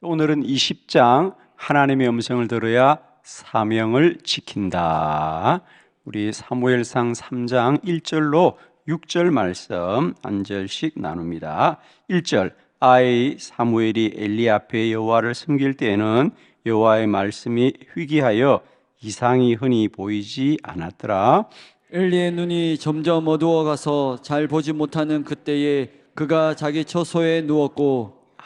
오늘은 20장 하나님의 음성을 들어야 사명을 지킨다. 우리 사무엘상 3장 1절로 6절 말씀 한 절씩 나눕니다. 1절 아이 사무엘이 엘리 앞에 여호와를 섬길 때에는 여호와의 말씀이 희귀하여 이상이 흔히 보이지 않았더라. 엘리의 눈이 점점 어두워가서 잘 보지 못하는 그때에 그가 자기 처소에 누웠고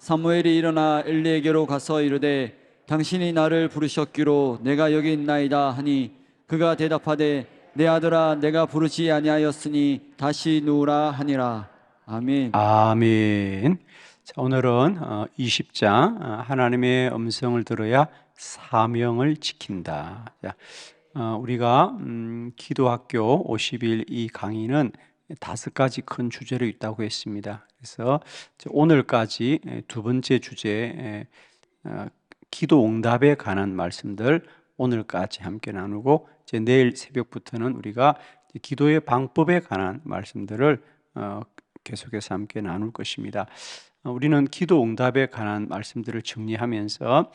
사무엘이 일어나 엘리에게로 가서 이르되 당신이 나를 부르셨기로 내가 여기 있나이다 하니 그가 대답하되 내 아들아 내가 부르지 아니하였으니 다시 누우라 하니라 아멘 아멘. 자, 오늘은 어, 20장 어, 하나님의 음성을 들어야 사명을 지킨다. 자, 어, 우리가 음, 기도학교 50일 이 강의는 다섯 가지 큰 주제로 있다고 했습니다. 그래서 오늘까지 에, 두 번째 주제 에, 어, 기도 응답에 관한 말씀들 오늘까지 함께 나누고 이제 내일 새벽부터는 우리가 기도의 방법에 관한 말씀들을 어, 계속해서 함께 나눌 것입니다. 어, 우리는 기도 응답에 관한 말씀들을 정리하면서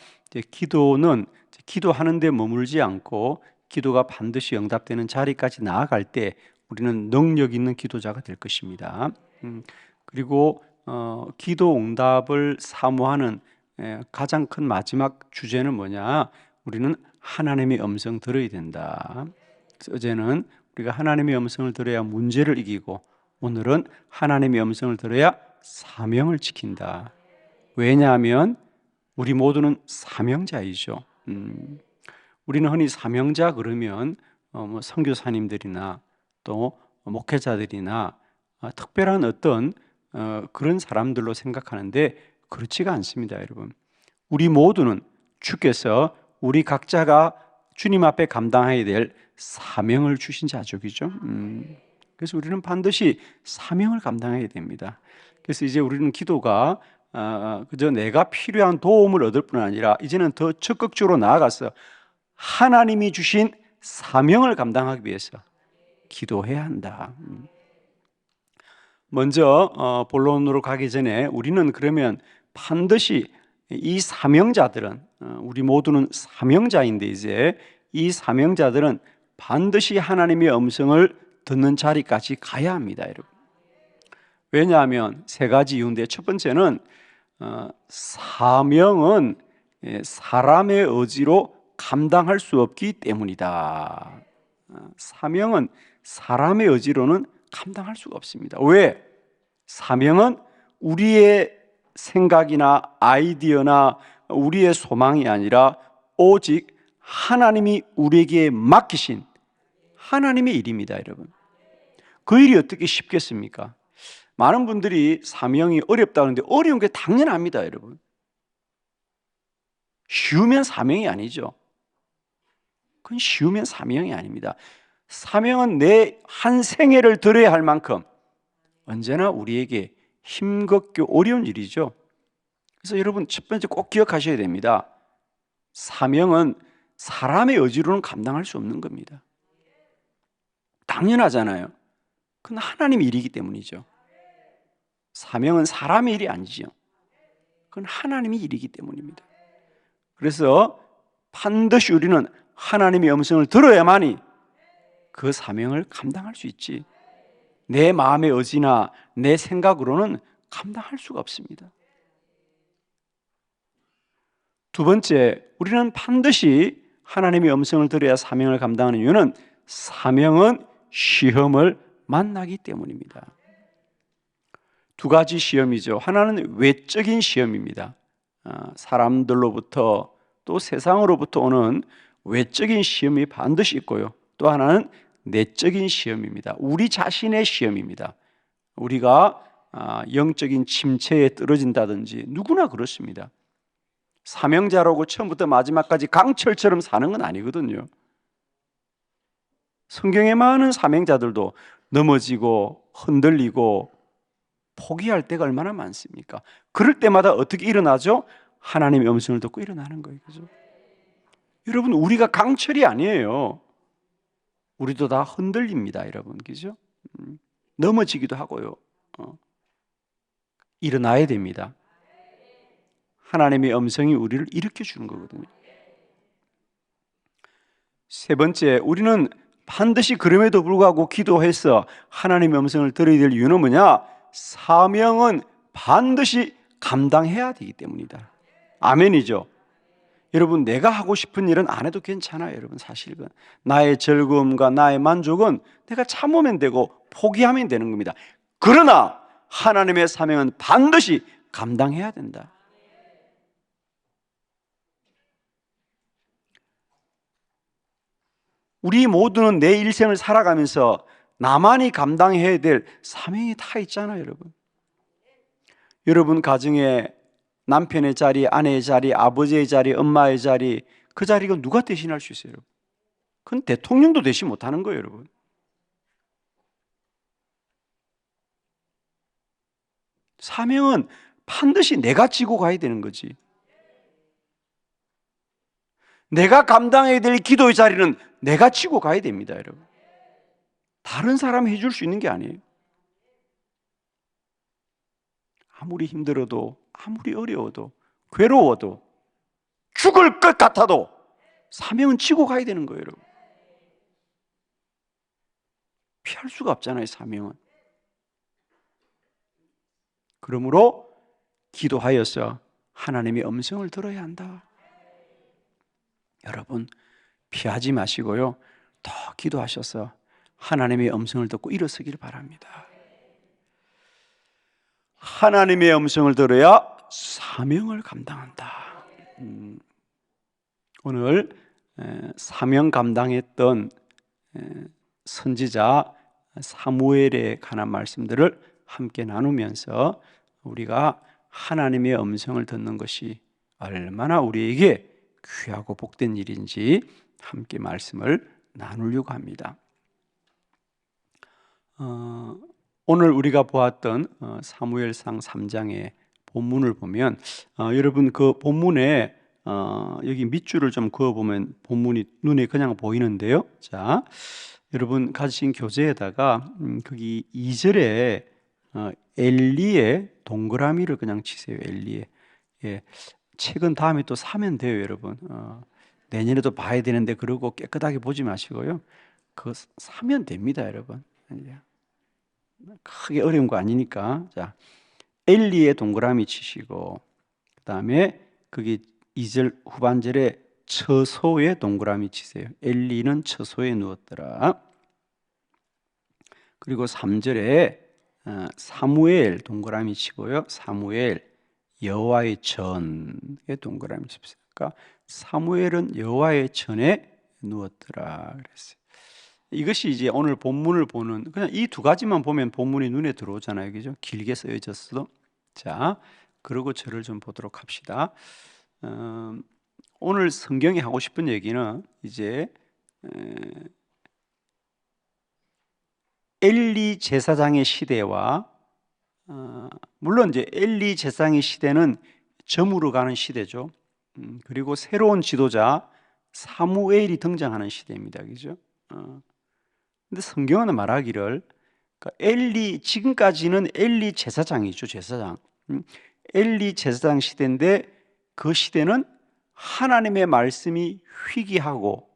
기도는 기도하는데 머물지 않고 기도가 반드시 응답되는 자리까지 나아갈 때 우리는 능력 있는 기도자가 될 것입니다. 음, 그리고 어, 기도 응답을 사모하는 에, 가장 큰 마지막 주제는 뭐냐? 우리는 하나님의 음성 들어야 된다. 어제는 우리가 하나님의 음성을 들어야 문제를 이기고 오늘은 하나님의 음성을 들어야 사명을 지킨다. 왜냐하면 우리 모두는 사명자이죠. 음, 우리는 흔히 사명자 그러면 어, 뭐 선교사님들이나 또 목회자들이나 어, 특별한 어떤 어, 그런 사람들로 생각하는데 그렇지가 않습니다, 여러분. 우리 모두는 주께서 우리 각자가 주님 앞에 감당해야 될 사명을 주신 자족이죠. 음, 그래서 우리는 반드시 사명을 감당해야 됩니다. 그래서 이제 우리는 기도가 아, 그저 내가 필요한 도움을 얻을 뿐 아니라 이제는 더 적극적으로 나아가서 하나님이 주신 사명을 감당하기 위해서 기도해야 한다. 음. 먼저 어, 본론으로 가기 전에 우리는 그러면 반드시 이 사명자들은 어, 우리 모두는 사명자인데 이제 이 사명자들은 반드시 하나님의 음성을 듣는 자리까지 가야 합니다, 여러분. 왜냐하면 세 가지 이유인데 첫 번째는 어, 사명은 예, 사람의 의지로 감당할 수 없기 때문이다. 어, 사명은 사람의 의지로는 감당할 수가 없습니다. 왜? 사명은 우리의 생각이나 아이디어나 우리의 소망이 아니라 오직 하나님이 우리에게 맡기신 하나님의 일입니다, 여러분. 그 일이 어떻게 쉽겠습니까? 많은 분들이 사명이 어렵다는데 어려운 게 당연합니다, 여러분. 쉬우면 사명이 아니죠. 그건 쉬우면 사명이 아닙니다. 사명은 내 한 생애를 들어야 할 만큼 언제나 우리에게 힘겹고 어려운 일이죠. 그래서 여러분 첫 번째 꼭 기억하셔야 됩니다. 사명은 사람의 의지로는 감당할 수 없는 겁니다. 당연하잖아요. 그건 하나님 일이기 때문이죠. 사명은 사람의 일이 아니죠. 그건 하나님의 일이기 때문입니다. 그래서 반드시 우리는 하나님의 음성을 들어야만이 그 사명을 감당할 수 있지. 내 마음의 의지나 내 생각으로는 감당할 수가 없습니다. 두 번째, 우리는 반드시 하나님의 음성을 들어야 사명을 감당하는 이유는 사명은 시험을 만나기 때문입니다. 두 가지 시험이죠. 하나는 외적인 시험입니다. 아, 사람들로부터 또 세상으로부터 오는 외적인 시험이 반드시 있고요. 또 하나는 내적인 시험입니다. 우리 자신의 시험입니다. 우리가 아, 영적인 침체에 떨어진다든지 누구나 그렇습니다. 사명자라고 처음부터 마지막까지 강철처럼 사는 건 아니거든요. 성경에 많은 사명자들도 넘어지고 흔들리고 포기할 때가 얼마나 많습니까? 그럴 때마다 어떻게 일어나죠? 하나님의 음성을 듣고 일어나는 거예요. 그죠? 여러분, 우리가 강철이 아니에요. 우리도 다 흔들립니다, 여러분. 그죠? 음, 넘어지기도 하고요. 어. 일어나야 됩니다. 하나님의 음성이 우리를 일으켜 주는 거거든요. 세 번째, 우리는 반드시 그럼에도 불구하고 기도해서 하나님의 음성을 들어야 될 이유는 뭐냐? 사명은 반드시 감당해야 되기 때문이다. 아멘이죠. 여러분, 내가 하고 싶은 일은 안 해도 괜찮아요, 여러분, 사실은. 나의 즐거움과 나의 만족은 내가 참으면 되고 포기하면 되는 겁니다. 그러나 하나님의 사명은 반드시 감당해야 된다. 우리 모두는 내 일생을 살아가면서 나만이 감당해야 될 사명이 다 있잖아요, 여러분. 여러분 가정에 남편의 자리, 아내의 자리, 아버지의 자리, 엄마의 자리, 그 자리가 누가 대신할 수 있어요, 여러분? 그건 대통령도 대신 못하는 거예요, 여러분. 사명은 반드시 내가 지고 가야 되는 거지. 내가 감당해야 될 기도의 자리는 내가 지고 가야 됩니다, 여러분. 다른 사람이 해줄 수 있는 게 아니에요. 아무리 힘들어도, 아무리 어려워도, 괴로워도, 죽을 것 같아도 사명은 지고 가야 되는 거예요, 여러분. 피할 수가 없잖아요, 사명은. 그러므로 기도하여서 하나님의 음성을 들어야 한다. 여러분, 피하지 마시고요. 더 기도하셔서 하나님의 음성을 듣고 일어서기를 바랍니다. 하나님의 음성을 들어야 사명을 감당한다. 음, 오늘 에, 사명 감당했던 에, 선지자 사무엘에 관한 말씀들을 함께 나누면서 우리가 하나님의 음성을 듣는 것이 얼마나 우리에게 귀하고 복된 일인지 함께 말씀을 나누려고 합니다. 어, 오늘 우리가 보았던 어, 사무엘상 3장의 본문을 보면 어, 여러분 그 본문에 어, 여기 밑줄을 좀 그어 보면 본문이 눈에 그냥 보이는데요. 자, 여러분 가지신 교재에다가 음, 거기 2절에 어, 엘리의 동그라미를 그냥 치세요. 엘리의 예, 책은 다음에 또 사면 돼요, 여러분. 어, 내년에도 봐야 되는데 그러고 깨끗하게 보지 마시고요. 그 사면 됩니다, 여러분. 이제 크게 어려운 거 아니니까. 자, 엘리의 동그라미 치시고 그 다음에 거기 2절 후반절에 처소에 동그라미 치세요. 엘리는 처소에 누웠더라. 그리고 3절에 어, 사무엘 동그라미 치고요. 사무엘 여호와의 전에 동그라미 칩시다. 그러니까 사무엘은 여호와의 전에 누웠더라 그랬어요. 이것이 이제 오늘 본문을 보는 그냥 이 두 가지만 보면 본문이 눈에 들어오잖아요. 그죠? 길게 쓰여졌어도. 자, 그리고 저를 좀 보도록 합시다. 어, 오늘 성경이 하고 싶은 얘기는 이제 에, 엘리 제사장의 시대와 어, 물론 이제 엘리 제사장의 시대는 점으로 가는 시대죠. 음, 그리고 새로운 지도자 사무엘이 등장하는 시대입니다. 그죠? 어. 근데 성경은 말하기를 그러니까 엘리 지금까지는 엘리 제사장이죠, 제사장. 음, 엘리 제사장 시대인데 그 시대는 하나님의 말씀이 희귀하고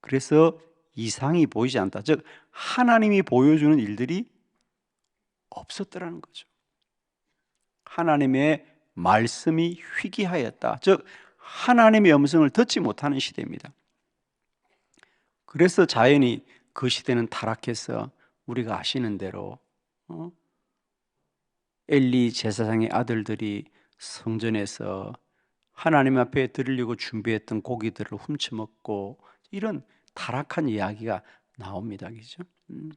그래서 이상이 보이지 않다. 즉 하나님이 보여주는 일들이 없었더라는 거죠. 하나님의 말씀이 희귀하였다. 즉 하나님의 음성을 듣지 못하는 시대입니다. 그래서 자연히 그 시대는 타락해서 우리가 아시는 대로 어? 엘리 제사장의 아들들이 성전에서 하나님 앞에 드리려고 준비했던 고기들을 훔쳐 먹고 이런 타락한 이야기가 나옵니다. 그죠? 음.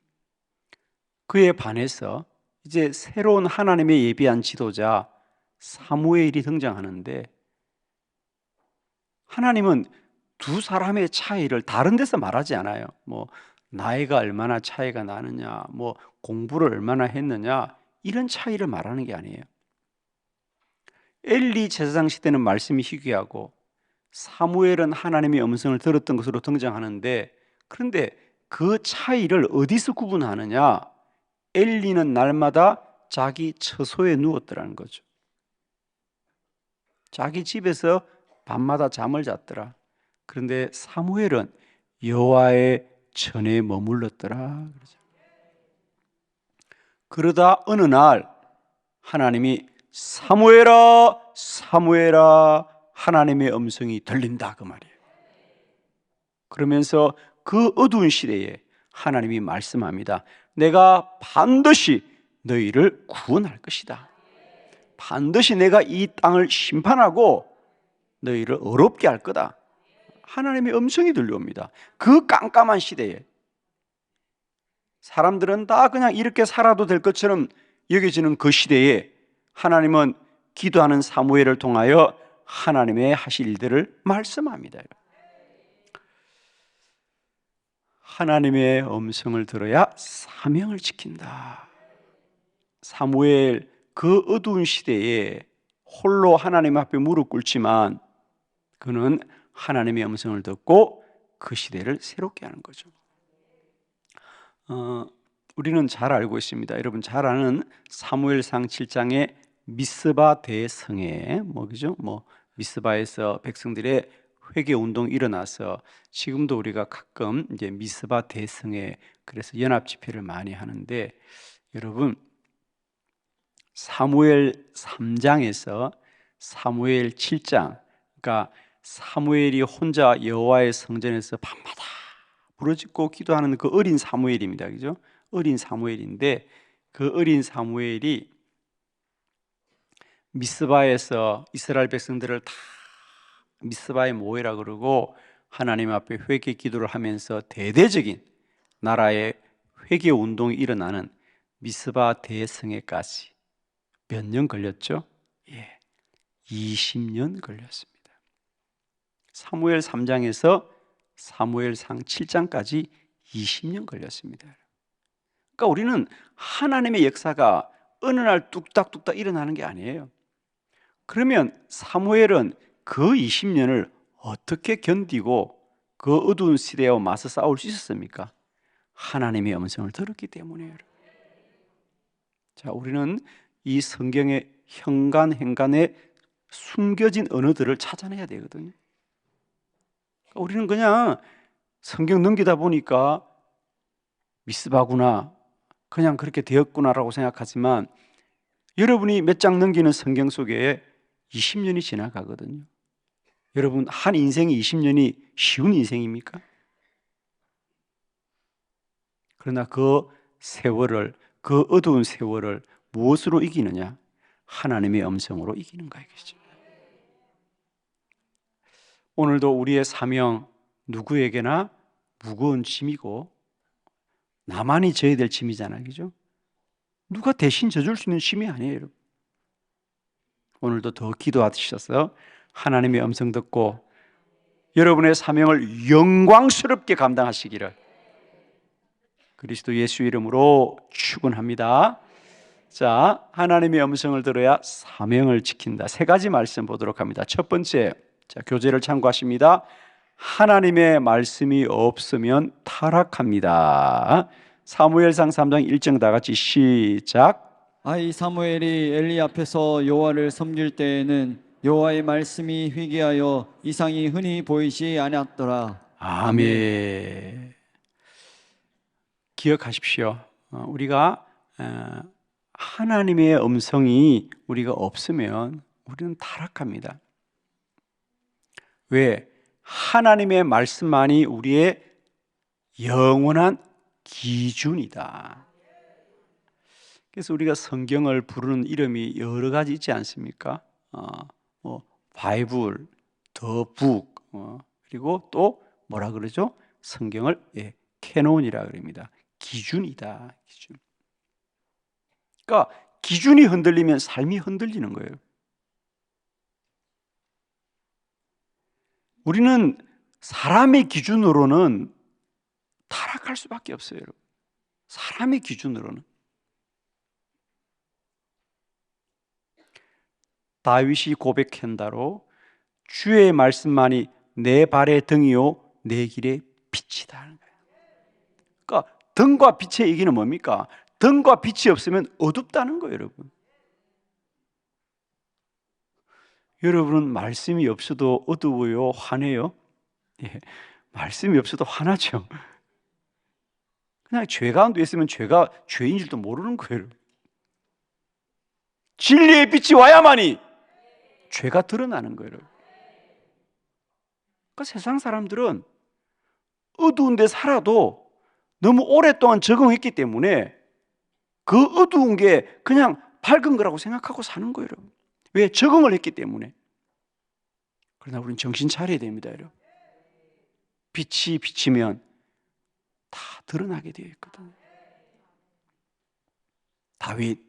그에 반해서 이제 새로운 하나님의 예비한 지도자 사무엘이 등장하는데 하나님은 두 사람의 차이를 다른 데서 말하지 않아요. 뭐 나이가 얼마나 차이가 나느냐, 뭐 공부를 얼마나 했느냐 이런 차이를 말하는 게 아니에요. 엘리 제사장 시대는 말씀이 희귀하고 사무엘은 하나님의 음성을 들었던 것으로 등장하는데 그런데 그 차이를 어디서 구분하느냐? 엘리는 날마다 자기 처소에 누웠더라는 거죠. 자기 집에서 밤마다 잠을 잤더라. 그런데 사무엘은 여호와의 전에 머물렀더라. 그러다 어느 날 하나님이 사무엘아 사무엘아 하나님의 음성이 들린다 그 말이에요. 그러면서 그 어두운 시대에 하나님이 말씀합니다. 내가 반드시 너희를 구원할 것이다. 반드시 내가 이 땅을 심판하고 너희를 어렵게 할 거다. 하나님의 음성이 들려옵니다. 그 깜깜한 시대에 사람들은 다 그냥 이렇게 살아도 될 것처럼 여겨지는 그 시대에 하나님은 기도하는 사무엘을 통하여 하나님의 하실 일들을 말씀합니다. 하나님의 음성을 들어야 사명을 지킨다. 사무엘 그 어두운 시대에 홀로 하나님 앞에 무릎 꿇지만 그는 하나님의 음성을 듣고 그 시대를 새롭게 하는 거죠. 어, 우리는 잘 알고 있습니다. 여러분 잘 아는 사무엘상 7장의 미스바 대성에 뭐 그죠? 뭐 미스바에서 백성들의 회개 운동이 일어나서 지금도 우리가 가끔 이제 미스바 대성에 그래서 연합 집회를 많이 하는데 여러분 사무엘 3장에서 사무엘 7장 그러니까 사무엘이 혼자 여호와의 성전에서 밤마다 부르짖고 기도하는 그 어린 사무엘입니다. 그죠? 어린 사무엘인데 그 어린 사무엘이 미스바에서 이스라엘 백성들을 다 미스바에 모이라 그러고 하나님 앞에 회개 기도를 하면서 대대적인 나라의 회개 운동이 일어나는 미스바 대성회까지 몇 년 걸렸죠? 예. 20년 걸렸습니다. 사무엘 3장에서 사무엘상 7장까지 20년 걸렸습니다. 그러니까 우리는 하나님의 역사가 어느 날 뚝딱뚝딱 일어나는 게 아니에요. 그러면 사무엘은 그 20년을 어떻게 견디고 그 어두운 시대와 맞서 싸울 수 있었습니까? 하나님의 음성을 들었기 때문이에요. 자, 우리는 이 성경의 현관 행간에 숨겨진 언어들을 찾아내야 되거든요. 우리는 그냥 성경 넘기다 보니까 미스바구나, 그냥 그렇게 되었구나라고 생각하지만 여러분이 몇 장 넘기는 성경 속에 20년이 지나가거든요. 여러분, 한 인생이 20년이 쉬운 인생입니까? 그러나 그 세월을, 그 어두운 세월을 무엇으로 이기느냐? 하나님의 음성으로 이기는 거이죠. 오늘도 우리의 사명 누구에게나 무거운 짐이고 나만이 져야 될 짐이잖아요. 그죠? 누가 대신 져줄 수 있는 짐이 아니에요, 여러분. 오늘도 더 기도하셔서 하나님의 음성 듣고 여러분의 사명을 영광스럽게 감당하시기를 그리스도 예수 이름으로 축원합니다. 자, 하나님의 음성을 들어야 사명을 지킨다. 세 가지 말씀 보도록 합니다. 첫 번째, 자, 교재를 참고하십니다. 하나님의 말씀이 없으면 타락합니다. 사무엘상 3장 1정 다 같이 시작. 아이 사무엘이 엘리 앞에서 여호와를 섬길 때에는 여호와의 말씀이 희귀하여 이상이 흔히 보이지 아니었더라. 아멘. 기억하십시오. 어, 우리가 어, 하나님의 음성이 우리가 없으면 우리는 타락합니다. 왜? 하나님의 말씀만이 우리의 영원한 기준이다. 그래서 우리가 성경을 부르는 이름이 여러 가지 있지 않습니까? 어, 뭐 바이블, 더 북, 어, 그리고 또 뭐라 그러죠? 성경을 예, 캐논이라 그럽니다. 기준이다. 기준. 그러니까 기준이 흔들리면 삶이 흔들리는 거예요. 우리는 사람의 기준으로는 타락할 수밖에 없어요, 여러분. 사람의 기준으로는. 다윗이 고백한다로 주의 말씀만이 내 발의 등이요 내 길의 빛이다 하는 거예요. 그러니까 등과 빛의 얘기는 뭡니까? 등과 빛이 없으면 어둡다는 거예요, 여러분. 여러분은 말씀이 없어도 어두워요, 화내요? 예, 말씀이 없어도 화나죠. 그냥 죄 가운데 있으면 죄가 죄인 줄도 모르는 거예요. 진리의 빛이 와야만이 죄가 드러나는 거예요. 그러니까 세상 사람들은 어두운데 살아도 너무 오랫동안 적응했기 때문에 그 어두운 게 그냥 밝은 거라고 생각하고 사는 거예요. 왜? 적응을 했기 때문에. 그러나 우리는 정신 차려야 됩니다. 여러분. 빛이 비치면 다 드러나게 되어 있거든요. 다윗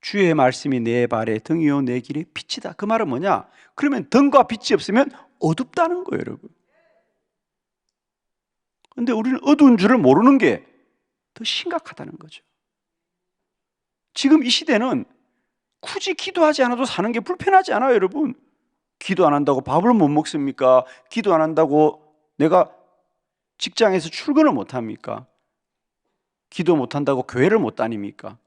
주의 말씀이 내 발에 등이요 내 길에 빛이다. 그 말은 뭐냐? 그러면 등과 빛이 없으면 어둡다는 거예요, 여러분. 근데 우리는 어두운 줄을 모르는 게 더 심각하다는 거죠. 지금 이 시대는 굳이 기도하지 않아도 사는 게 불편하지 않아요, 여러분. 기도 안 한다고 밥을 못 먹습니까? 기도 안 한다고 내가 직장에서 출근을 못 합니까? 기도 못 한다고 교회를 못 다닙니까?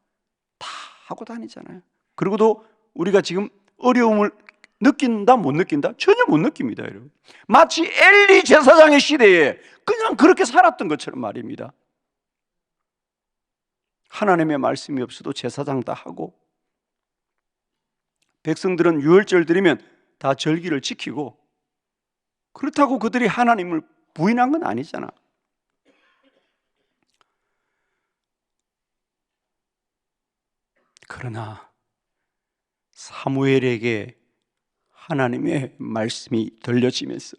다 하고 다니잖아요. 그리고도 우리가 지금 어려움을 느낀다 못 느낀다? 전혀 못 느낍니다, 여러분. 마치 엘리 제사장의 시대에 그냥 그렇게 살았던 것처럼 말입니다. 하나님의 말씀이 없어도 제사장 다 하고 백성들은 유월절 드리면 다 절기를 지키고 그렇다고 그들이 하나님을 부인한 건 아니잖아. 그러나 사무엘에게 하나님의 말씀이 들려지면서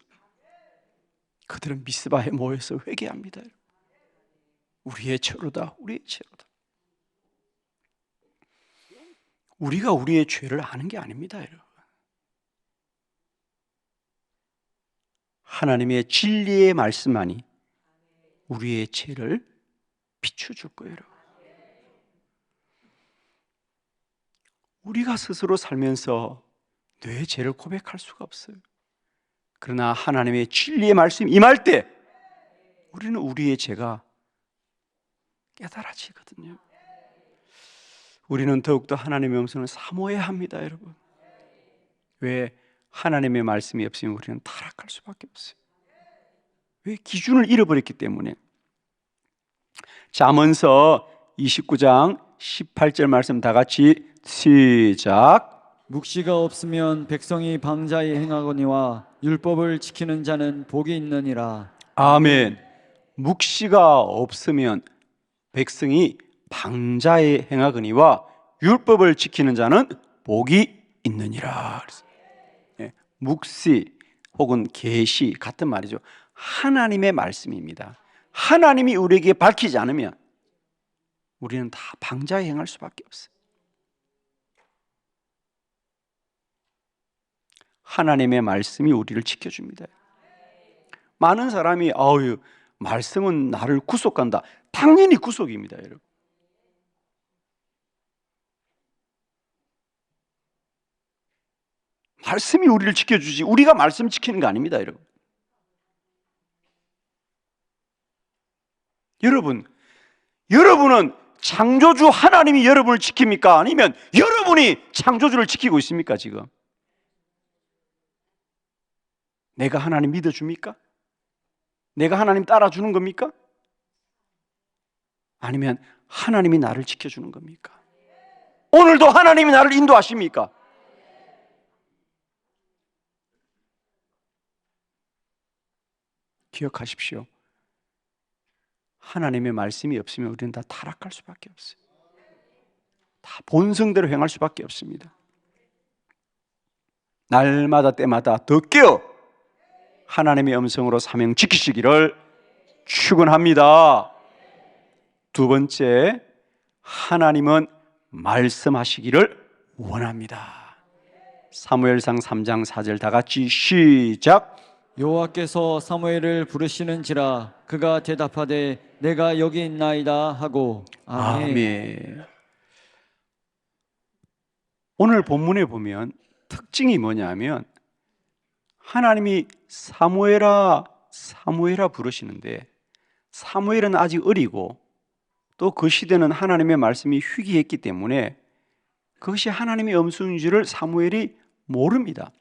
그들은 미스바에 모여서 회개합니다. 우리의 죄로다, 우리의 죄로다. 우리가 우리의 죄를 아는 게 아닙니다, 여러분. 하나님의 진리의 말씀만이 우리의 죄를 비춰줄 거예요, 여러분. 우리가 스스로 살면서 내 죄를 고백할 수가 없어요. 그러나 하나님의 진리의 말씀 임할 때 우리는 우리의 죄가 깨달아지거든요. 우리는 더욱더 하나님의 음성을 사모해야 합니다, 여러분. 왜 하나님의 말씀이 없으면 우리는 타락할 수밖에 없어요. 왜 기준을 잃어버렸기 때문에. 잠언서 29장 18절 말씀 다 같이 시작. 묵시가 없으면 백성이 방자히 행하거니와 율법을 지키는 자는 복이 있느니라. 아멘. 묵시가 없으면 백성이 방자에 행하거니와 율법을 지키는 자는 복이 있느니라. 예, 묵시 혹은 계시 같은 말이죠. 하나님의 말씀입니다. 하나님이 우리에게 밝히지 않으면 우리는 다 방자에 행할 수밖에 없어요. 하나님의 말씀이 우리를 지켜줍니다. 많은 사람이 아유 말씀은 나를 구속한다. 당연히 구속입니다, 여러분. 말씀이 우리를 지켜주지 우리가 말씀 지키는 거 아닙니다, 여러분. 여러분, 여러분은 창조주 하나님이 여러분을 지킵니까? 아니면 여러분이 창조주를 지키고 있습니까, 지금? 내가 하나님 믿어줍니까? 내가 하나님 따라주는 겁니까? 아니면 하나님이 나를 지켜주는 겁니까? 오늘도 하나님이 나를 인도하십니까? 기억하십시오. 하나님의 말씀이 없으면 우리는 다 타락할 수밖에 없어요. 다 본성대로 행할 수밖에 없습니다. 날마다 때마다 더 깨어 하나님의 음성으로 사명 지키시기를 축원합니다. 두 번째, 하나님은 말씀하시기를 원합니다. 사무엘상 3장 4절 다 같이 시작. 여호와께서 사무엘을 부르시는지라 그가 대답하되 내가 여기 있나이다 하고 아멘. 아멘. 오늘 본문에 보면 특징이 뭐냐면 하나님이 사무엘아 사무엘아 부르시는데 사무엘은 아직 어리고 또 그 시대는 하나님의 말씀이 희귀했기 때문에 그것이 하나님의 음성인지를 사무엘이 모릅니다.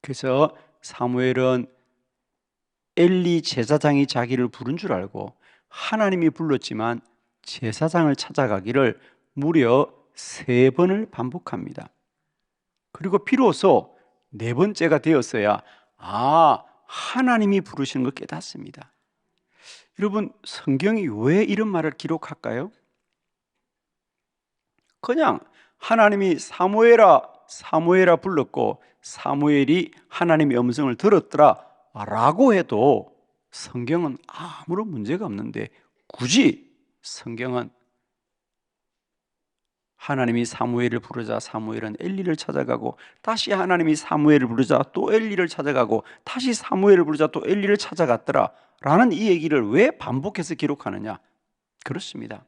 그래서 사무엘은 엘리 제사장이 자기를 부른 줄 알고 하나님이 불렀지만 제사장을 찾아가기를 무려 세 번을 반복합니다. 그리고 비로소 네 번째가 되었어야 아 하나님이 부르시는 걸 깨닫습니다. 여러분 성경이 왜 이런 말을 기록할까요? 그냥 하나님이 사무엘아 사무엘아 불렀고 사무엘이 하나님의 음성을 들었더라라고 해도 성경은 아무런 문제가 없는데 굳이 성경은 하나님이 사무엘을 부르자 사무엘은 엘리를 찾아가고 다시 하나님이 사무엘을 부르자 또 엘리를 찾아가고 다시 사무엘을 부르자 또 엘리를 찾아갔더라라는 이 얘기를 왜 반복해서 기록하느냐? 그렇습니다.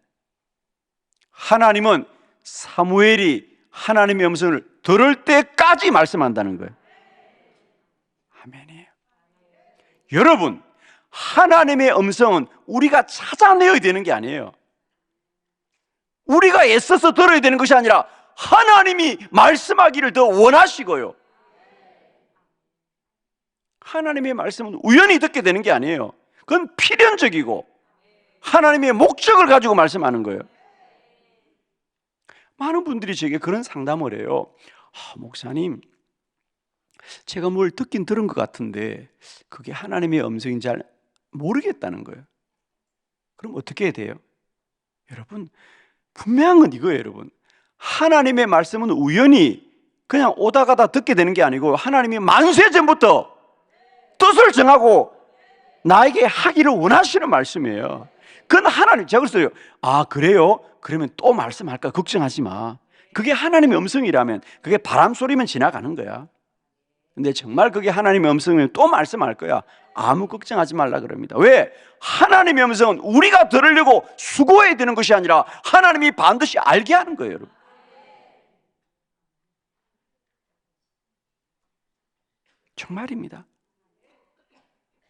하나님은 사무엘이 하나님의 음성을 들을 때까지 말씀한다는 거예요. 아멘이에요. 여러분, 하나님의 음성은 우리가 찾아내야 되는 게 아니에요. 우리가 애써서 들어야 되는 것이 아니라 하나님이 말씀하기를 더 원하시고요. 하나님의 말씀은 우연히 듣게 되는 게 아니에요. 그건 필연적이고 하나님의 목적을 가지고 말씀하는 거예요. 많은 분들이 제게 그런 상담을 해요. 아, 목사님, 제가 뭘 듣긴 들은 것 같은데 그게 하나님의 음성인지 잘 모르겠다는 거예요. 그럼 어떻게 해야 돼요? 여러분, 분명한 건 이거예요, 여러분. 하나님의 말씀은 우연히 그냥 오다 가다 듣게 되는 게 아니고 하나님이 만세 전부터 뜻을 정하고 나에게 하기를 원하시는 말씀이에요. 그건 하나님, 제가 그랬어요. 아, 그래요? 그러면 또 말씀할까? 걱정하지 마. 그게 하나님의 음성이라면 그게 바람 소리면 지나가는 거야. 근데 정말 그게 하나님의 음성이면 또 말씀할 거야. 아무 걱정하지 말라 그럽니다. 왜? 하나님의 음성은 우리가 들으려고 수고해야 되는 것이 아니라 하나님이 반드시 알게 하는 거예요, 여러분. 정말입니다.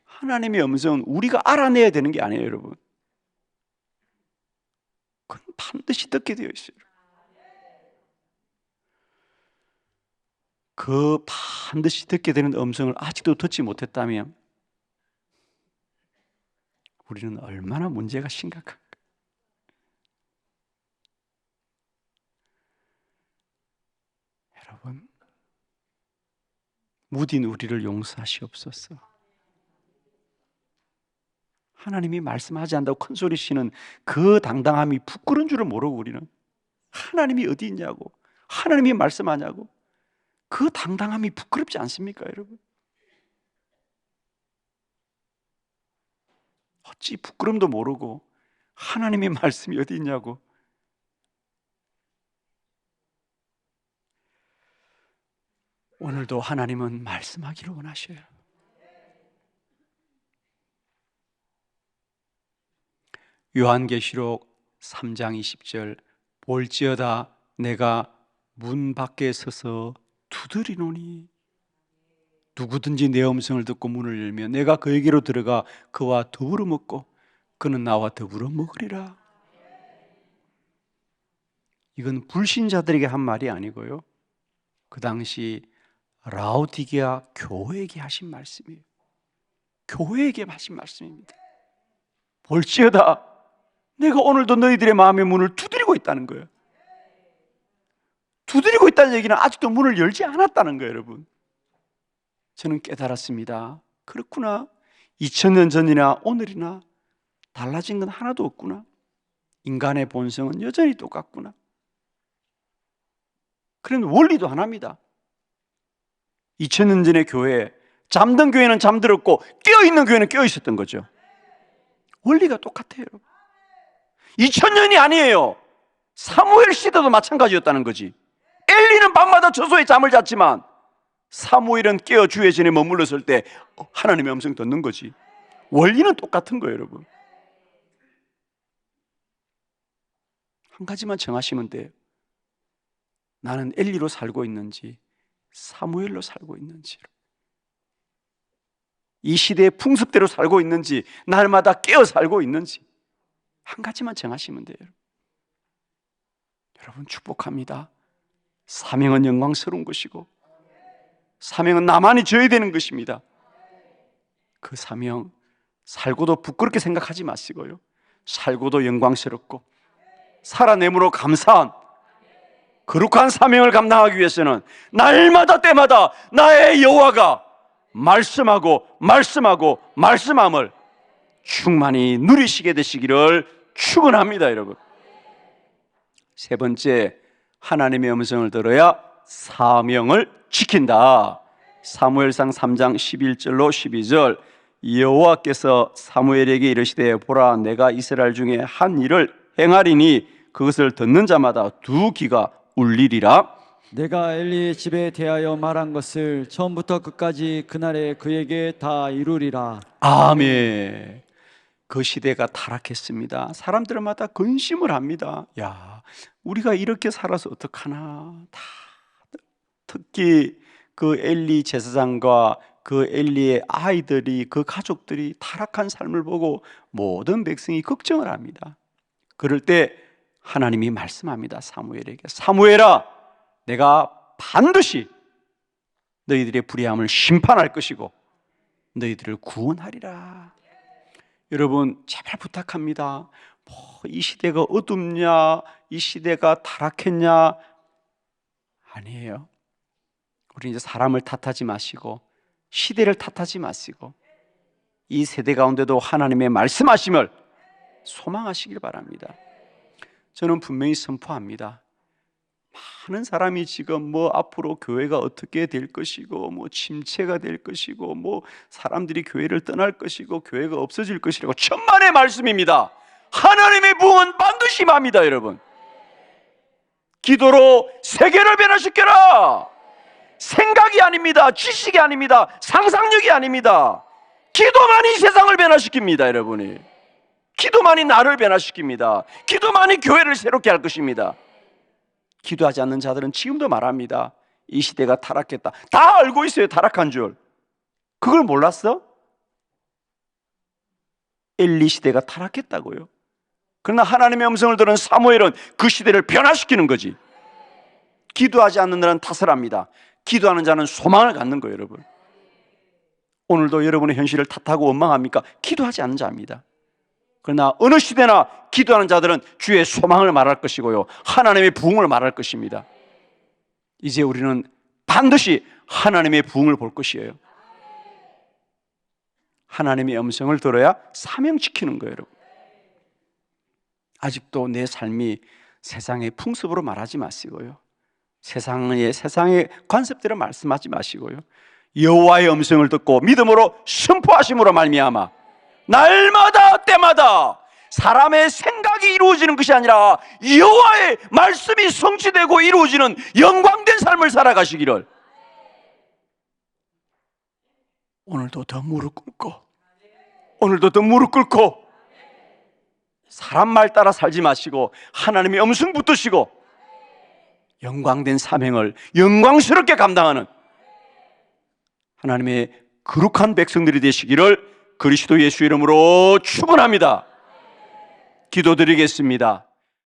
하나님의 음성은 우리가 알아내야 되는 게 아니에요, 여러분. 반드시 듣게 되어 있어요. 그 반드시 듣게 되는 음성을 아직도 듣지 못했다면 우리는 얼마나 문제가 심각한가. 여러분, 무딘 우리를 용서하시옵소서. 하나님이 말씀하지 않다고 큰 소리 치는 그 당당함이 부끄러운 줄을 모르고 우리는 하나님이 어디 있냐고 하나님이 말씀하냐고 그 당당함이 부끄럽지 않습니까, 여러분? 어찌 부끄럼도 모르고 하나님의 말씀이 어디 있냐고. 오늘도 하나님은 말씀하기를 원하셔요. 요한계시록 3장 20절 볼지어다 내가 문 밖에 서서 두드리노니 누구든지 내 음성을 듣고 문을 열면 내가 그에게로 들어가 그와 더불어 먹고 그는 나와 더불어 먹으리라. 이건 불신자들에게 한 말이 아니고요. 그 당시 라우디게아 교회에게 하신 말씀이에요. 교회에게 하신 말씀입니다. 볼지어다 내가 오늘도 너희들의 마음의 문을 두드리고 있다는 거예요. 두드리고 있다는 얘기는 아직도 문을 열지 않았다는 거예요, 여러분. 저는 깨달았습니다. 그렇구나. 2000년 전이나 오늘이나 달라진 건 하나도 없구나. 인간의 본성은 여전히 똑같구나. 그런 원리도 하나입니다. 2000년 전의 교회, 잠든 교회는 잠들었고 깨어있는 교회는 깨어있었던 거죠. 원리가 똑같아요. 2000년이 아니에요. 사무엘 시대도 마찬가지였다는 거지. 엘리는 밤마다 저소에 잠을 잤지만 사무엘은 깨어 주의 전에 머물렀을 때 하나님의 음성 듣는 거지. 원리는 똑같은 거예요, 여러분. 한 가지만 정하시면 돼요. 나는 엘리로 살고 있는지 사무엘로 살고 있는지 이 시대의 풍습대로 살고 있는지 날마다 깨어 살고 있는지 한 가지만 정하시면 돼요. 여러분 축복합니다. 사명은 영광스러운 것이고 사명은 나만이 져야 되는 것입니다. 그 사명 살고도 부끄럽게 생각하지 마시고요. 살고도 영광스럽고 살아내므로 감사한 거룩한 사명을 감당하기 위해서는 날마다 때마다 나의 여호와가 말씀하고 말씀하고 말씀함을 충만히 누리시게 되시기를 축원합니다, 여러분. 세 번째, 하나님의 음성을 들어야 사명을 지킨다. 사무엘상 3장 11절로 12절 여호와께서 사무엘에게 이르시되 보라 내가 이스라엘 중에 한 일을 행하리니 그것을 듣는 자마다 두 귀가 울리리라. 내가 엘리의 집에 대하여 말한 것을 처음부터 끝까지 그날에 그에게 다 이루리라. 아멘. 그 시대가 타락했습니다. 사람들마다 근심을 합니다. 야, 우리가 이렇게 살아서 어떡하나. 다 특히 그 엘리 제사장과 그 엘리의 아이들이 그 가족들이 타락한 삶을 보고 모든 백성이 걱정을 합니다. 그럴 때 하나님이 말씀합니다. 사무엘에게 사무엘아, 내가 반드시 너희들의 불의함을 심판할 것이고 너희들을 구원하리라. 여러분 제발 부탁합니다. 뭐 이 시대가 어둡냐, 이 시대가 타락했냐 아니에요. 우리 이제 사람을 탓하지 마시고 시대를 탓하지 마시고 이 세대 가운데도 하나님의 말씀하심을 소망하시길 바랍니다. 저는 분명히 선포합니다. 많은 사람이 지금 뭐 앞으로 교회가 어떻게 될 것이고 뭐 침체가 될 것이고 뭐 사람들이 교회를 떠날 것이고 교회가 없어질 것이라고 천만의 말씀입니다. 하나님의 부흥은 반드시 맙니다, 여러분. 기도로 세계를 변화시켜라. 생각이 아닙니다. 지식이 아닙니다. 상상력이 아닙니다. 기도만이 세상을 변화시킵니다, 여러분이. 기도만이 나를 변화시킵니다. 기도만이 교회를 새롭게 할 것입니다. 기도하지 않는 자들은 지금도 말합니다. 이 시대가 타락했다. 다 알고 있어요, 타락한 줄. 그걸 몰랐어? 엘리 시대가 타락했다고요. 그러나 하나님의 음성을 들은 사무엘은 그 시대를 변화시키는 거지. 기도하지 않는 자는 탓을 합니다. 기도하는 자는 소망을 갖는 거예요, 여러분. 오늘도 여러분의 현실을 탓하고 원망합니까? 기도하지 않는 자입니다. 그러나 어느 시대나 기도하는 자들은 주의 소망을 말할 것이고요. 하나님의 부흥을 말할 것입니다. 이제 우리는 반드시 하나님의 부흥을 볼 것이에요. 하나님의 음성을 들어야 사명 지키는 거예요, 여러분. 아직도 내 삶이 세상의 풍습으로 말하지 마시고요. 세상의 세상의 관습대로 말씀하지 마시고요. 여호와의 음성을 듣고 믿음으로 선포하심으로 말미암아 날마다 때마다 사람의 생각이 이루어지는 것이 아니라 여호와의 말씀이 성취되고 이루어지는 영광된 삶을 살아가시기를. 오늘도 더 무릎 꿇고 오늘도 더 무릎 꿇고 사람 말 따라 살지 마시고 하나님의 음성 붙드시고 영광된 사명을 영광스럽게 감당하는 하나님의 거룩한 백성들이 되시기를 그리스도 예수 이름으로 축원합니다. 기도드리겠습니다.